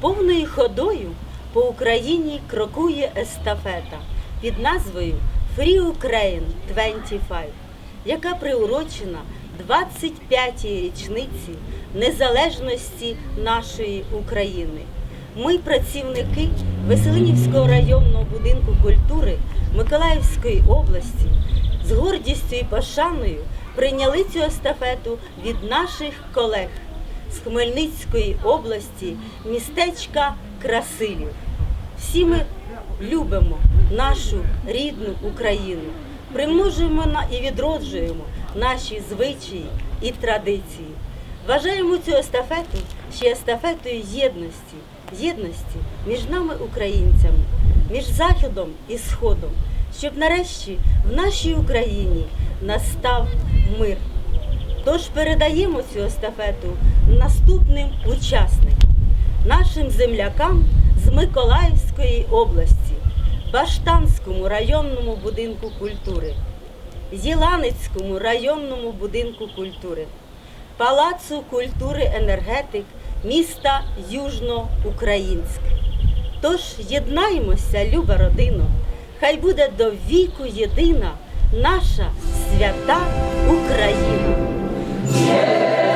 Повною ходою по Україні крокує естафета під назвою Free Ukraine 25, яка приурочена 25-й річниці незалежності нашої України. Ми, працівники Веселинівського районного будинку культури Миколаївської області, з гордістю і пошаною прийняли цю естафету від наших колег з Хмельницької області, містечка Красилів. Всі ми любимо нашу рідну Україну, примножуємо і відроджуємо наші звичаї і традиції. Вважаємо цю естафету ще естафетою єдності, єдності між нами, українцями, між Заходом і Сходом, щоб нарешті в нашій Україні настав мир. Тож передаємо цю естафету наступним учасникам, нашим землякам з Миколаївської області, Баштанському районному будинку культури, Єланицькому районному будинку культури, Палацу культури енергетик міста Южноукраїнськ. Тож єднаймося, люба родино, хай буде до віку єдина наша свята Україна. Yeah.